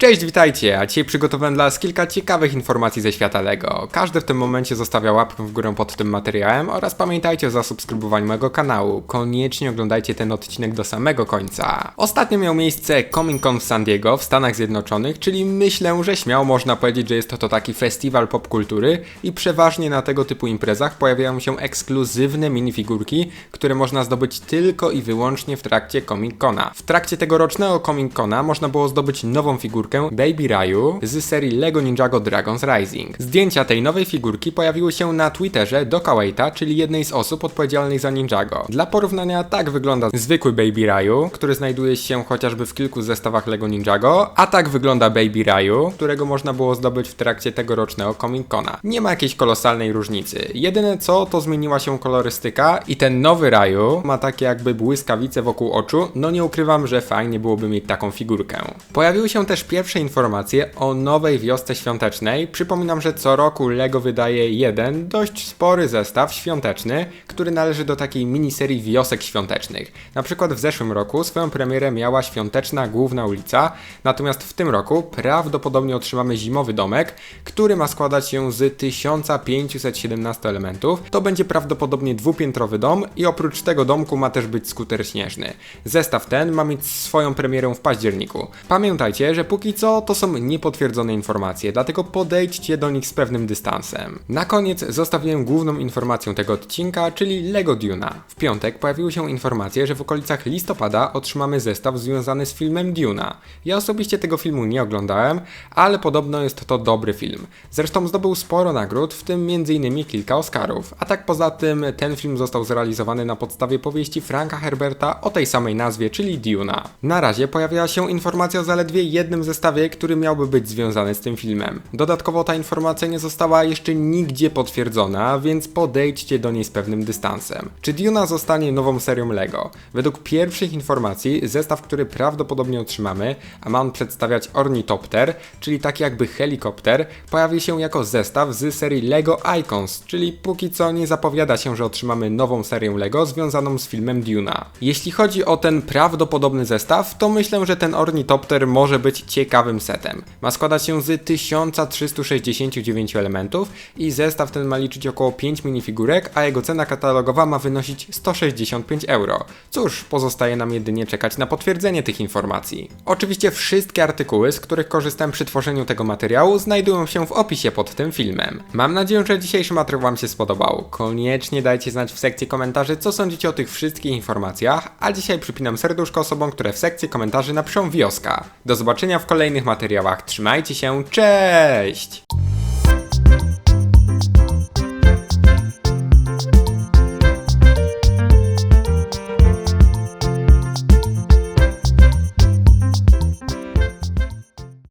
Cześć, witajcie! A dzisiaj przygotowałem dla Was kilka ciekawych informacji ze świata LEGO. Każdy w tym momencie zostawia łapkę w górę pod tym materiałem oraz pamiętajcie o zasubskrybowaniu mojego kanału. Koniecznie oglądajcie ten odcinek do samego końca. Ostatnio miał miejsce Comic Con w San Diego w Stanach Zjednoczonych, czyli myślę, że śmiało można powiedzieć, że jest to, to taki festiwal popkultury i przeważnie na tego typu imprezach pojawiają się ekskluzywne minifigurki, które można zdobyć tylko i wyłącznie w trakcie Comic Cona. W trakcie tegorocznego Comic Cona można było zdobyć nową figurkę Baby Ryu z serii LEGO Ninjago Dragons Rising. Zdjęcia tej nowej figurki pojawiły się na Twitterze Doka Waita, czyli jednej z osób odpowiedzialnych za Ninjago. Dla porównania tak wygląda zwykły Baby Ryu, który znajduje się chociażby w kilku zestawach LEGO Ninjago, a tak wygląda Baby Ryu, którego można było zdobyć w trakcie tegorocznego Comic Cona. Nie ma jakiejś kolosalnej różnicy. Jedyne co, to zmieniła się kolorystyka i ten nowy Ryu ma takie jakby błyskawice wokół oczu, no nie ukrywam, że fajnie byłoby mieć taką figurkę. Pojawiły się też pierwsze informacje o nowej wiosce świątecznej. Przypominam, że co roku LEGO wydaje jeden dość spory zestaw świąteczny, który należy do takiej miniserii wiosek świątecznych. Na przykład w zeszłym roku swoją premierę miała świąteczna główna ulica, natomiast w tym roku prawdopodobnie otrzymamy zimowy domek, który ma składać się z 1517 elementów. To będzie prawdopodobnie dwupiętrowy dom i oprócz tego domku ma też być skuter śnieżny. Zestaw ten ma mieć swoją premierę w październiku. Pamiętajcie, że póki co to są niepotwierdzone informacje, dlatego podejdźcie do nich z pewnym dystansem. Na koniec zostawiłem główną informacją tego odcinka, czyli Lego Duna. W piątek pojawiły się informacje, że w okolicach listopada otrzymamy zestaw związany z filmem Duna. Ja osobiście tego filmu nie oglądałem, ale podobno jest to dobry film. Zresztą zdobył sporo nagród, w tym m.in. kilka Oscarów. A tak poza tym ten film został zrealizowany na podstawie powieści Franka Herberta o tej samej nazwie, czyli Duna. Na razie pojawiła się informacja o zaledwie jednym zestawie, który miałby być związany z tym filmem. Dodatkowo ta informacja nie została jeszcze nigdzie potwierdzona, więc podejdźcie do niej z pewnym dystansem. Czy Duna zostanie nową serią LEGO? Według pierwszych informacji zestaw, który prawdopodobnie otrzymamy, a ma on przedstawiać ornitopter, czyli taki jakby helikopter, pojawi się jako zestaw z serii LEGO Icons, czyli póki co nie zapowiada się, że otrzymamy nową serię LEGO związaną z filmem Duna. Jeśli chodzi o ten prawdopodobny zestaw, to myślę, że ten ornitopter może być ciekawym setem. Ma składać się z 1369 elementów i zestaw ten ma liczyć około 5 minifigurek, a jego cena katalogowa ma wynosić 165 euro. Cóż, pozostaje nam jedynie czekać na potwierdzenie tych informacji. Oczywiście wszystkie artykuły, z których korzystałem przy tworzeniu tego materiału, znajdują się w opisie pod tym filmem. Mam nadzieję, że dzisiejszy materiał Wam się spodobał. Koniecznie dajcie znać w sekcji komentarzy, co sądzicie o tych wszystkich informacjach, a dzisiaj przypinam serduszko osobom, które w sekcji komentarzy napiszą wioska. Do zobaczenia w kolejnych materiałach. Trzymajcie się, cześć!